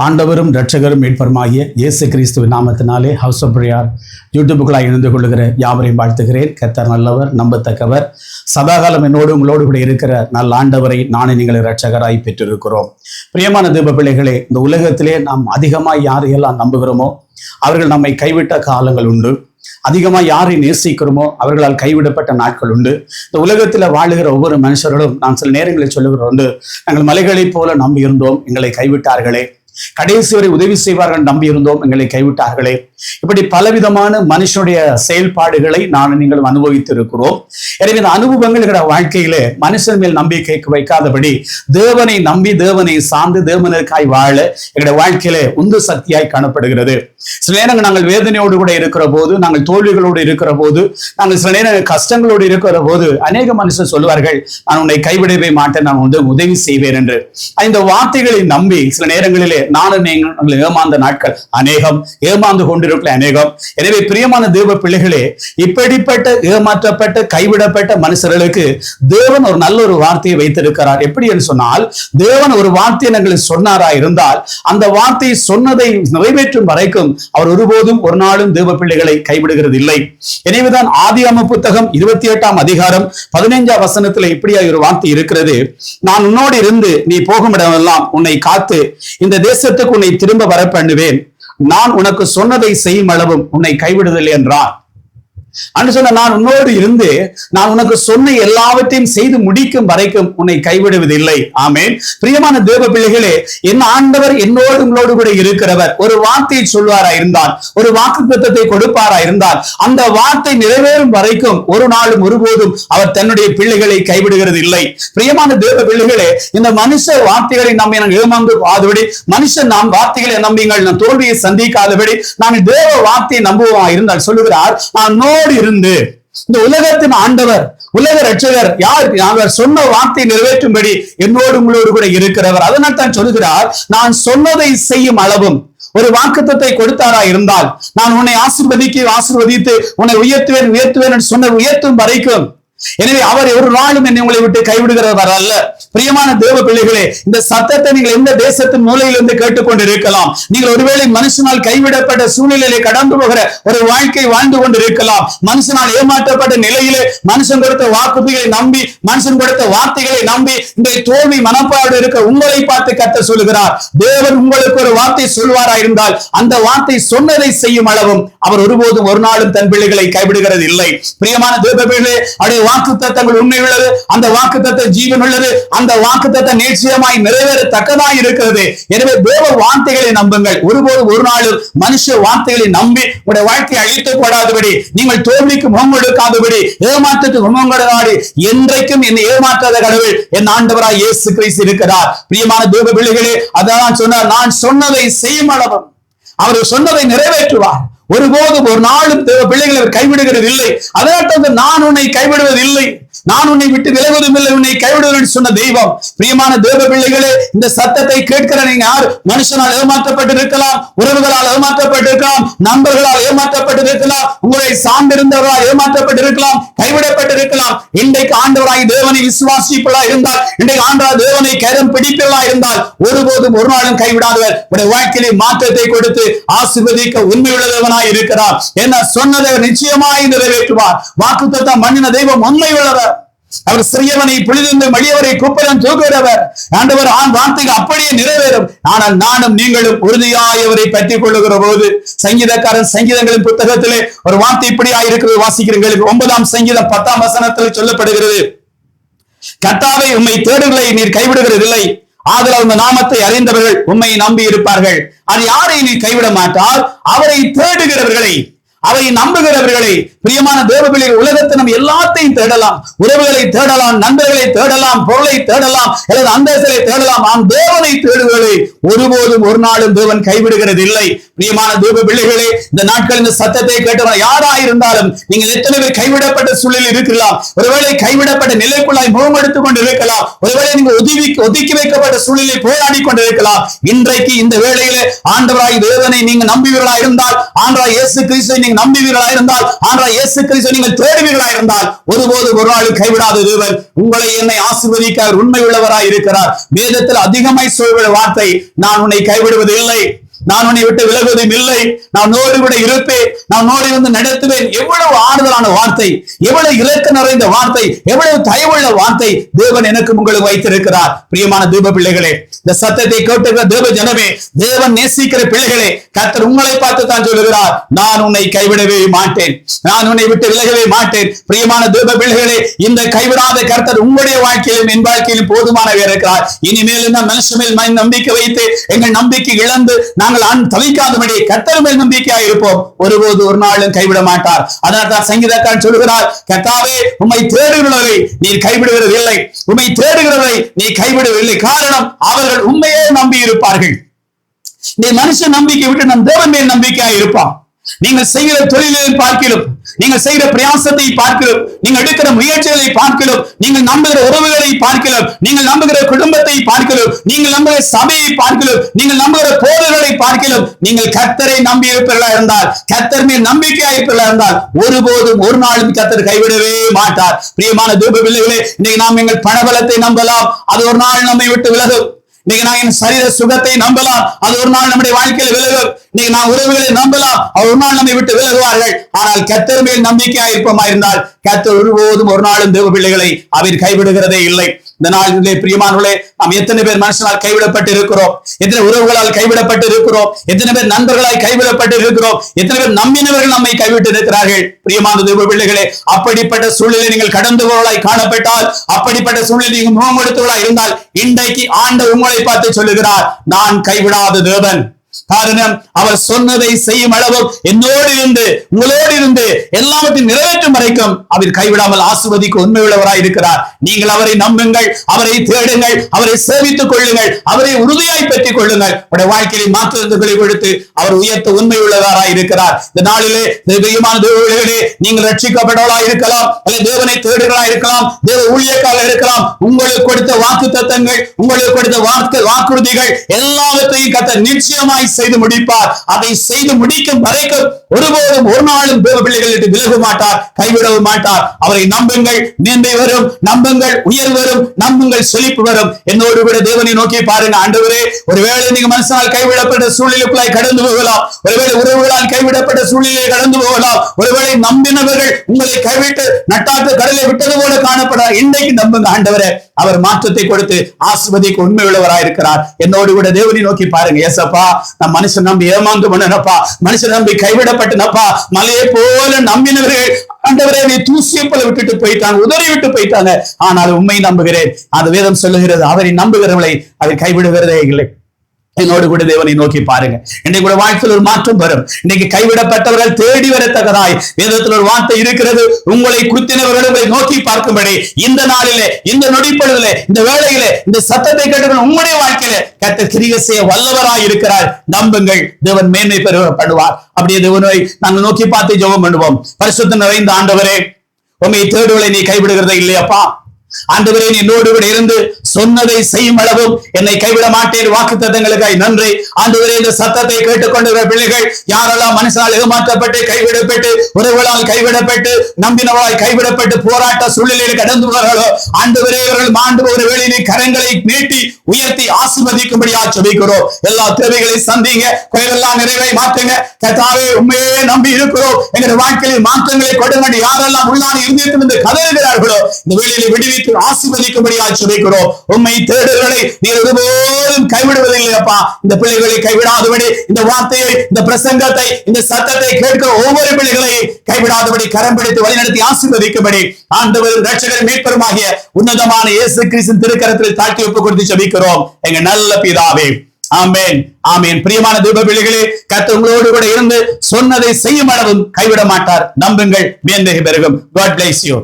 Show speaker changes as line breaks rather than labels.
ஆண்டவரும் ரட்சகரும் மீட்பருமாகிய இயேசு கிறிஸ்துவின் நாமத்தினாலே ஹவுஸ் ஆஃப் பிரியார் யூடியூபுகளாய் இணைந்து கொள்ளுகிற யாவரையும் வாழ்த்துகிறேன். கத்தர் நல்லவர் நம்பத்தக்கவர். சதாகாலம் என்னோடு உங்களோடு கூட இருக்கிற நல்ல ஆண்டவரை நானே நீங்கள் ரட்சகராய் பெற்றிருக்கிறோம். பிரியமான தீப பிள்ளைகளே இந்த உலகத்திலே நாம் அதிகமாக யாரையெல்லாம் நம்புகிறோமோ அவர்கள் நம்மை கைவிட்ட காலங்கள் உண்டு. அதிகமாக யாரை நேசிக்கிறோமோ அவர்களால் கைவிடப்பட்ட நாட்கள் உண்டு. இந்த உலகத்தில் வாழுகிற ஒவ்வொரு மனுஷர்களும் நான் சில நேரங்களில் சொல்லுகிறோம் உண்டு நாங்கள் மலைகளைப் போல நம்பியிருந்தோம் எங்களை கைவிட்டார்களே. கடைசி வரை உதவி செய்வார்கள் நம்பி இருந்தோம் எங்களை கைவிட்டார்களே. இப்படி பலவிதமான மனுஷனுடைய செயல்பாடுகளை நான் நீங்கள் அனுபவித்து இருக்கிறோம் எனவே இந்த அனுபவங்கள் எங்களுடைய வாழ்க்கையில மனுஷன் மேல் நம்பிக்கை வைக்காதபடி தேவனை நம்பி தேவனை சார்ந்து தேவனருக்காய் வாழ எங்களுடைய வாழ்க்கையில உந்து சக்தியாய் காணப்படுகிறது. சில நேரங்கள் நாங்கள் வேதனையோடு கூட இருக்கிற போது நாங்கள் தோல்விகளோடு இருக்கிற போது நாங்கள் சில நேரம் கஷ்டங்களோடு இருக்கிற போது அநேக மனுஷன் சொல்வார்கள் நான் உன்னை கைவிடவே மாட்டேன் நான் வந்து உதவி செய்வேன் என்று. இந்த வார்த்தைகளை நம்பி சில நேரங்களிலே நானும் நீங்கள் ஏமாந்த நாட்கள் அநேகம் ஏமாந்து கொண்டிருக்கிற அநேகம். எனவே பிரியமான தேவ பிள்ளைகளே இப்படிப்பட்ட ஏமாற்றப்பட்ட கைவிடப்பட்ட மனுஷர்களுக்கு தேவன் ஒரு நல்ல ஒரு வார்த்தையை வைத்திருக்கிறார். எப்படி என்று சொன்னால் தேவன் ஒரு வார்த்தையை எங்களுக்கு சொன்னாரா இருந்தால் அந்த வார்த்தை சொன்னதை நிறைவேற்றும் வரைக்கும் அவர் ஒருபோதும் ஒரு நாளும் தேவ பிள்ளைகளை கைவிடுகிறது இல்லை எனவேதான் ஆதியாம புத்தகம் இருபத்தி எட்டாம் அதிகாரம் பதினைஞ்சாம் வசனத்துல இப்படியா ஒரு வார்த்தை இருக்கிறது. நான் உன்னோடு இருந்து நீ போகும் இடமெல்லாம் உன்னை காத்து இந்த தேசத்துக்கு உன்னை திரும்ப வர பண்ணுவேன் நான் உனக்கு சொன்னதை செய்யும் அளவும் உன்னை கைவிடுதல் என்றார் அன்று சொன்ன நான் உன்னோடு இருந்து நான் உனக்கு சொன்ன எல்லாவற்றையும் செய்து முடிக்கும் வரைக்கும் உன்னை கைவிடுவதில்லை. ஆமேன். பிரியமான தேவ பிள்ளைகளே என் ஆண்டவர் என்னோடு உங்களோடு கூட இருக்கிறவர். ஒரு வார்த்தையை சொல்வாரா இருந்தால் ஒரு வாக்கு திட்டத்தை கொடுப்பாரா இருந்தால் அந்த வார்த்தை நிறைவேறும் வரைக்கும் ஒரு நாளும் ஒருபோதும் அவர் தன்னுடைய பிள்ளைகளை கைவிடுகிறது இல்லை பிரியமான தேவ பிள்ளைகளே இந்த மனுஷ வார்த்தைகளை நம்பி நாங்கள் ஏமாந்து போகாதபடி மனுஷன் நாம் வார்த்தைகளை நம்பிங்கள் நம் தோல்வியை சந்திக்காதபடி நான் தேவ வார்த்தையை நம்புவோமா இருந்தால் சொல்லுகிறார் நான் நோடு இருந்து இந்த உலகத்தின் ஆண்டவர் உலக ரட்சகர் யார்? அவர் சொன்ன வார்த்தை நிறைவேற்றும்படி என்னோடு உங்களோடு கூட இருக்கிறவர். அதனால் தான் சொல்கிறார் நான் சொன்னதை செய்யும் அளவும். ஒரு வாக்குத்தத்தை கொடுத்தாரா இருந்தால் நான் உன்னை ஆசிர்வதிக்கு ஆசிர்வதித்து உன்னை உயர்த்துவேன் உயர்த்துவேன் என்று சொன்ன உயர்த்தும் வரைக்கும் எனவே அவர் ஒரு நாளும் என்னை உங்களை விட்டு கைவிடுகிறவர் அல்ல பிரியமான தேவ பிள்ளைகளே இந்த சத்தத்தை நீங்கள் எந்த தேசத்தின் மூலையிலிருந்து கேட்டுக்கொண்டு இருக்கலாம் நீங்கள் ஒருவேளை மனுஷனால் கைவிடப்பட்ட சூழ்நிலையிலே கடந்து போகிற ஒரு வாழ்க்கை வாழ்ந்து கொண்டு இருக்கலாம் மனுஷனால் ஏமாற்றப்பட்ட நிலையிலே மனுஷன் கொடுத்த வாக்குறுதிகளை நம்பி மனுஷன் கொடுத்த வார்த்தைகளை நம்பி இந்த தோல்வி மனப்பாடு இருக்க உங்களை பார்த்து கத்த சொல்லுகிறார். தேவன் உங்களுக்கு ஒரு வார்த்தை சொல்வாரா இருந்தால் அந்த வார்த்தை சொன்னதை செய்யும் அளவும் அவர் ஒருபோதும் ஒரு நாளும் தன் பிள்ளைகளை கைவிடுகிறது இல்லை பிரியமான தேவ பிள்ளைகளே அவருடைய வாக்கு தத்தங்கள் உண்மை உள்ளது அந்த வாக்கு தத்த ஜீவன் உள்ளது அந்த வாக்கு தத்த நிச்சயமாய் நிறைவேறத்தக்கதாய் இருக்கிறது. எனவே தேவ வார்த்தைகளை நம்புங்கள். ஒருபோது ஒரு நாளும் மனுஷ வார்த்தைகளை நம்பி உங்களுடைய வாழ்க்கையை அழித்துக்கொள்ளாதபடி நீங்கள் தோல்விக்கு முகம் கொடுக்காதபடி ஏமாற்றத்துக்கு முகம் கொடுக்காது என்றைக்கும் என்னை ஏமாற்றாத கடவுள் என் ஆண்டவராய் இயேசு கிறிஸ்து இருக்கிறார். பிரியமான தேவ பிள்ளைகளே அதான் சொன்னார் நான் சொன்னதை செய்யும் அளவும். அவர் சொன்னதை நிறைவேற்றுவார். ஒருபோதும் ஒரு நாளும் பிள்ளைகளை கைவிடுகிறது இல்லை அதனால நான் உன்னை கைவிடுவதில்லை. நான் உன்னை விட்டு விலகுவதும் இல்லை உன்னை கைவிடுவேன் சொன்ன தெய்வம். பிரியமான தேவ பிள்ளைகளே இந்த சத்தத்தை கேட்கிற நீங்க யார்? மனுஷனால் ஏமாற்றப்பட்டு இருக்கலாம் உறவுகளால் ஏமாற்றப்பட்டு இருக்கலாம் நண்பர்களால் ஏமாற்றப்பட்டு இருக்கலாம் உங்களை சார்ந்திருந்தவர்களால் ஏமாற்றப்பட்டு இருக்கலாம் கைவிடப்பட்டு இருக்கலாம். இன்றைக்கு ஆண்டவராய் தேவனை விசுவாசிப்பதா இருந்தால் இன்றைக்கு ஆண்டவராய் தேவனை கரம் பிடிப்பதா இருந்தால் ஒருபோதும் ஒரு நாளும் கைவிடாதவர். உடைய வாழ்க்கையிலே மாற்றத்தை கொடுத்து ஆசிர்வதிக்க உண்மையுள்ளவனாய் இருக்கிறார். என்ன சொன்னதை நிச்சயமாய் நிறைவேற்றுவார். வாக்கு மண்ணின தெய்வம் உண்மை உள்ளவர் அவர் சிறியவனை புலிதிருந்து மடியவரை குப்பரம் தூக்குகிறவர். ஆண்டவர் ஆண் வார்த்தைகள் அப்படியே நிறைவேறும். ஆனால் நானும் நீங்களும் உறுதியாய் அவரை பற்றிக் கொள்ளுகிற போது சங்கீதக்காரன் சங்கீதங்களின் புத்தகத்திலே ஒரு வார்த்தை இப்படியா இருக்கிறது. வாசிக்கிறீங்களுக்கு ஒன்பதாம் சங்கீதம் பத்தாம் வசனத்தில் சொல்லப்படுகிறது. கத்தாவை உண்மை தேடுகளை நீர் கைவிடுகிறதில்லை. ஆதலால் அந்த நாமத்தை அறிந்தவர்கள் உண்மை நம்பி இருப்பார்கள். அது யாரை நீ கைவிட மாட்டால் அவரை தேடுகிறவர்களை அவரை நம்புகிறவர்களை பிரியமான தேவபிள்ளைகள் உலகத்தை நம்ம எல்லாத்தையும் தேடலாம். உறவுகளை தேடலாம் நண்பர்களை தேடலாம் பொருளை தேடலாம் அல்லது அந்தஸ்தை தேடலாம். ஆம் தேவனை தேடுவதை ஒருபோதும் ஒரு நாளும் தேவன் கைவிடுகிறது இல்லை பிரியமான தேவ பிள்ளைகளே இந்த நாட்கள் இந்த சத்தத்தை கேட்டவன் யாரா இருந்தாலும் நீங்கள் எத்தனை பேர் கைவிடப்பட்ட சூழலில் இருக்கலாம். ஒருவேளை கைவிடப்பட்ட நிலைக்குள்ளாய் முகம் எடுத்துக் கொண்டு இருக்கலாம் ஒருவேளை நீங்கள் ஒதுவி ஒதுக்கி வைக்கப்பட்ட சூழலில் போராடி கொண்டு இருக்கலாம் இன்றைக்கு இந்த வேளையிலே ஆண்டவராய் தேவனை நீங்க நம்புவீர்களா இருந்தால் ஆண்டவராய் இயேசு கிறிஸ்துவை நீங்க நீங்க நம்புவீர்களா இருந்தால் ஆண்டா இயேசு கிறிஸ்து நீங்கள் தேடுவீர்களா இருந்தால் ஒருபோது ஒரு நாள் கைவிடாத தேவன் உங்களை என்னை ஆசீர்வதிக்க உண்மை உள்ளவராய் இருக்கிறார் வேதத்தில் அதிகமாய் சொல்கிற வார்த்தை நான் உன்னை கைவிடுவது இல்லை நான் உன்னை விட்டு விலகுவதும் இல்லை. நான் நோடி கூட இருப்பேன். நான் நோடி வந்து நடத்துவேன். எவ்வளவு ஆறுதலான வார்த்தை எவ்வளவு இலக்கு நிறைந்த வார்த்தை எவ்வளவு தயவுள்ள வார்த்தை தேவன் எனக்கு உங்களுக்கு வைத்திருக்கிறார். பிரியமான தீப பிள்ளைகளே இந்த சத்தத்தை கேட்டுகிற தேவ ஜனமே தேவன் நேசிக்கிற பிள்ளைகளே கத்தர் உங்களை பார்த்து தான் சொல்லுகிறார். நான் உன்னை கைவிடவே மாட்டேன். நான் உன்னை விட்டு விலகவே மாட்டேன். பிரியமான தீப பிள்ளைகளே இந்த கைவிடாத கர்த்தர் உங்களுடைய வாழ்க்கையிலும் என் வாழ்க்கையிலும் போதுமானவர் இருக்கிறார். இனிமேல் என்ன மனுஷ மேல் நம்பிக்கை வைத்து எங்கள் நம்பிக்கை இழந்து நான் நாங்கள் அன் தவிக்காதபடி கத்தர் மேல் நம்பிக்கையாக இருப்போம். ஒருபோது ஒரு நாளும் கைவிட மாட்டார். அதனால் தான் சங்கீதக்காரன் சொல்லுகிறார் கத்தாவே உம்மை தேடுகிறவரை நீர் கைவிடுகிறது இல்லை உம்மை தேடுகிறவரை நீ கைவிடவில்லை. காரணம் அவர்கள் உண்மையே நம்பி இருப்பார்கள் நீ மனுஷ நம்பிக்கை விட்டு நம் தேவன் மேல் நம்பிக்கையாக இருப்பான். நீங்கள் செய்கிற தொழிலை பார்க்கிறோம் நீங்கள் செய்கிற பிரயாசத்தை பார்க்கிறோம் நீங்கள் எடுக்கிற முயற்சிகளை பார்க்கிறோம் நீங்கள் நம்புகிற உறவுகளை பார்க்கிறோம் நீங்கள் நம்புகிற குடும்பத்தை பார்க்கிறோம் நீங்கள் நம்புகிற சபையை பார்க்கிறோம் நீங்கள் நம்புகிற போதர்களை பார்க்கிறோம் நீங்கள் கத்தரை நம்பி இருப்பீர்களா இருந்தால் கத்தர் மேல் நம்பிக்கையா இருப்பீர்களா இருந்தால் ஒருபோதும் ஒரு நாளும் கத்தர் கைவிடவே மாட்டார். பிரியமான தூப பிள்ளைகளே இன்னைக்கு நாம் எங்கள் பணபலத்தை நம்பலாம். அது ஒரு நாள் நம்மை விட்டு விலகும். இன்னைக்கு நான் என் சரீர சுகத்தை நம்பலாம். அது ஒரு நாள் நம்முடைய வாழ்க்கையில் விலகும். இன்னைக்கு நான் உறவுகளை நம்பலாம். அவர் ஒரு நாள் நம்மை விட்டு விலகுவார்கள். ஆனால் கத்தர் மேல் நம்பிக்கையா இருப்போமா இருந்தால் கத்தர் ஒருபோதும் ஒரு நாளும் தேவ பிள்ளைகளை அவர் கைவிடுகிறதே இல்லை. இந்த நாளிலே பிரியமானவர்களே நாம் எத்தனை பேர் மனுஷனால் கைவிடப்பட்டு இருக்கிறோம் எத்தனை உறவுகளால் கைவிடப்பட்டு இருக்கிறோம் எத்தனை பேர் நண்பர்களால் கைவிடப்பட்டு இருக்கிறோம் எத்தனை பேர் நம்பினவர்கள் நம்மை கைவிட்டு இருக்கிறார்கள் பிரியமான தேவ பிள்ளைகளே அப்படிப்பட்ட சூழ்நிலை நீங்கள் கடந்துவர்களாய் காணப்பட்டால் அப்படிப்பட்ட சூழ்நிலை நீங்கள் முகம் கொடுத்தவர்களாய் இருந்தால் இன்றைக்கு ஆண்ட உங்களை பார்த்து சொல்லுகிறார் நான் கைவிடாத தேவன். காரணம் அவர் சொன்னதை செய்யும் அளவும் என்னோடு இருந்து உங்களோடு இருந்து எல்லாவற்றையும் நிறைவேற்றும் வரைக்கும் அவர் கைவிடாமல் ஆசுவதிக்கு உண்மையுள்ளவராய் இருக்கிறார். நீங்கள் அவரை நம்புங்கள் அவரை தேடுங்கள் அவரை சேவித்துக் கொள்ளுங்கள் அவரை உறுதியாய் பெற்றுக் கொள்ளுங்கள். உடைய வாழ்க்கையை மாற்றுதல்களை கொடுத்து அவர் உயர்த்த உண்மையுள்ளவராய் இருக்கிறார். இந்த நாளிலே தெய்வீகமான தேவர்களே நீங்கள் ரட்சிக்கப்பட்டவர்களாய் இருக்கலாம் அல்லது தேவனை தேடுகளா இருக்கலாம் தேவ ஊழியக்காரர் இருக்கலாம். உங்களுக்கு கொடுத்த வாக்கு தத்தங்கள் உங்களுக்கு கொடுத்த வாக்கு வாக்குறுதிகள் எல்லாவற்றையும் கத்த நிச்சயமாய் செய்து முடிப்பார். அதை செய்து முடிக்கும் வரைக்கும் ஒருபோதும் ஒரு நாளும் தேவ பிள்ளைகள் விட்டு விலக மாட்டார் கைவிடவும் மாட்டார். அவரை நம்புங்கள் மேன்மை வரும் நம்புங்கள் உயர் வரும் நம்புங்கள் செழிப்பு வரும். என்னோடு கூட தேவனை நோக்கி பாருங்க ஆண்டவரே ஒருவேளை நீங்க மனசால் கைவிடப்பட்ட சூழ்நிலைக்குள்ளாய் கடந்து போகலாம். ஒருவேளை உறவுகளால் கைவிடப்பட்ட சூழ்நிலையை கடந்து போகலாம். ஒருவேளை நம்பினவர்கள் உங்களை கைவிட்டு நட்டாத்து கடலை விட்டது போல காணப்படார் இன்றைக்கு நம்புங்க ஆண்டவரே. அவர் மாற்றத்தை கொடுத்து ஆசிர்வதிக்கு உண்மை உள்ளவராய் இருக்கிறார் என்னோடு கூட தேவனை நோக்கி பாருங்க ஏசப்பா நான் மனுஷன் நம்பி ஏமாந்து பண்ணனப்பா மனுஷன் நம்பி கைவிடப்பட்டனப்பா மலையை போல நம்பினவர்கள் ஆண்டவரே நீ தூசியை போல விட்டுட்டு போயிட்டாங்க உதறி விட்டு போயிட்டாங்க ஆனால் உண்மை நம்புகிறேன். அந்த வேதம் சொல்லுகிறது அவரை நம்புகிறவர்களை அதை கைவிடுகிறதே இல்லை. என்னோடு கூட தேவனை நோக்கி பாருங்க. இன்னைக்கு கூட வாழ்க்கையில் ஒரு மாற்றம் வரும். இன்னைக்கு கைவிடப்பட்டவர்கள் தேடி வரத்தக்கதாய் வேதத்தில் ஒரு வார்த்தை இருக்கிறது. உங்களை குத்தினவர்கள் உங்களை நோக்கி பார்க்கும்படி இந்த நாளிலே இந்த நொடிப்பொழுதிலே இந்த வேளையிலே இந்த சத்தத்தை கேட்டு உங்களுடைய வாழ்க்கையில கத்த கிரிய செய்ய வல்லவராய் இருக்கிறார். நம்புங்கள் தேவன் மேன்மை பெறுவப்படுவார். அப்படியே தேவனை நாங்கள் நோக்கி பார்த்து ஜெபம் பண்ணுவோம். பரிசுத்த நிறைந்த ஆண்டவரே உண்மை தேடுவலை நீ கைவிடுகிறதே இல்லையப்பா. ஆண்டவரே என்னோடு கூட இருந்து சொன்னதை செய்யும் அளவும் என்னை கைவிட மாட்டேன். வாக்கு தத்தங்களுக்காய் நன்றி. ஆண்டவரே இந்த சத்தத்தை கேட்டுக்கொண்டிருக்கிற பிள்ளைகள் யாரெல்லாம் மனுஷனால் ஏமாற்றப்பட்டு கைவிடப்பட்டு உறவுகளால் கைவிடப்பட்டு நம்பினவளாய் கைவிடப்பட்டு போராட்ட சூழ்நிலையில் கடந்து போகிறார்களோ ஆண்டவரே இவர்கள் மாண்டு ஒரு வேளையிலே கரங்களை நீட்டி உயர்த்தி ஆசிர்வதிக்கும்படியா ஜெபிக்கிறோம். எல்லா தேவைகளை சந்திங்க. குறைவெல்லாம் நிறைவை மாற்றுங்க கத்தாவே உண்மையே நம்பி இருக்கிறோம். எங்களுடைய வாழ்க்கையில் மாற்றங்களை கொடுங்க யாரெல்லாம் உள்ளான இருந்திருந்து கதறுகிறார்களோ இந்த வேளையிலே விடுவித்து ஆசீர்வதிக்கும்படியா ஜெபிக்கிறோம் உண்மை தேடுகளை நீர் ஒருபோதும் கைவிடுவதில்லை அப்பா. இந்த பிள்ளைகளை கைவிடாதபடி இந்த வார்த்தையை இந்த பிரசங்கத்தை இந்த சத்தத்தை கேட்கிற ஒவ்வொரு பிள்ளைகளை கைவிடாதபடி கரம் பிடித்து வழிநடத்தி ஆசீர்வதிக்கும்படி ஆண்டவரும் ரட்சகர் மீட்பருமாகிய உன்னதமான இயேசு கிறிஸ்தின் திருக்கரத்தில் தாழ்த்தி ஒப்பு கொடுத்து சபிக்கிறோம் எங்க நல்ல பிதாவே. ஆமேன். ஆமேன். பிரியமான தீப பிள்ளைகளே கர்த்தர் உங்களோடு கூட இருந்து சொன்னதை செய்யும் அளவும் கைவிட மாட்டார். நம்புங்கள். மேன்மை பெருகும். God place you